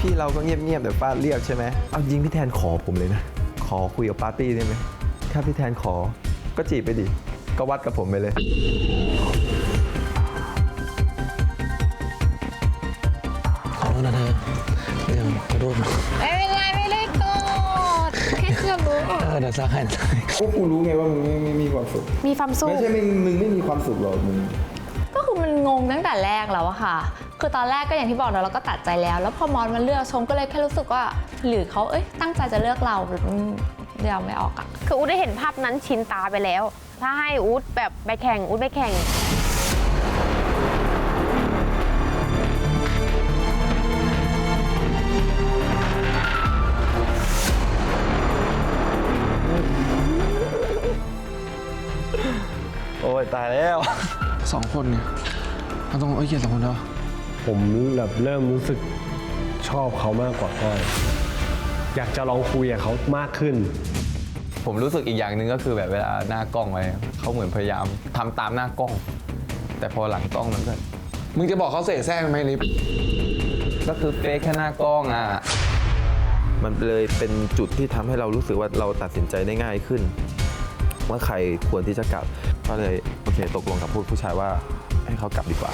พี่เราก็เงียบๆแต่ฟาดเรียกใช่ไหมเอาจริงพี่แทนขอผมเลยนะ ขอคุยกับปาร์ตี้ได้ไหมถ้าพี่แทนขอก็จีบไปดิ ก็วัดกับผมไปเลยขอโทษนะเธอเดี๋ยวขอโทษนะไม่เป็นไรไม่ได้โกรธแค่จะรู้เออเดี๋ยวซักให้ซักให้ก็กูรู้ไงว่ามึงไม่ไม่มีความสุข มีความสุข ไม่ใช่มึงมึงไม่มีความสุขหรอกมึงก็คือมัน งงตั้งแต่แรกแล้วอะค่ะ คือตอนแรกก็อย่างที่บอกเราเราก็ตัดใจแล้ว แล้วพอมอนมาเลือกชมก็เลยแค่รู้สึกว่า หรือเขาเอ้ยตั้งใจจะเลือกเราอืมเดาไม่ออกอะคืออู๊ดได้เห็นภาพนั้นชินตาไปแล้ว ถ้าให้อู๊ดแบบไปแข่งอู๊ดไปแข่งโอ้ยตายแล้ว สองคนเนี่ย เราต้องเอ้ยเกียรติสองคนแล้วผมแบบเริ่มรู้สึกชอบเขามากกว่าก้อยอยากจะลองคุยกับเขามากขึ้น ผมรู้สึกอีกอย่างหนึ่งก็คือแบบเวลาหน้ากล้องไว้เขาเหมือนพยายามทำตามหน้ากล้อง แต่พอหลังกล้องมันก็มึงจะบอกเขาเสแสร้งไหมลิฟก็คือเฟซแค่หน้ากล้องอะมันเลยเป็นจุดที่ทำให้เรารู้สึกว่าเราตัดสินใจได้ง่ายขึ้น ว่าใครควรที่จะกลับก็เลยโอเคตกลงกับผู้ผู้ชายว่า ให้เขากลับดีกว่า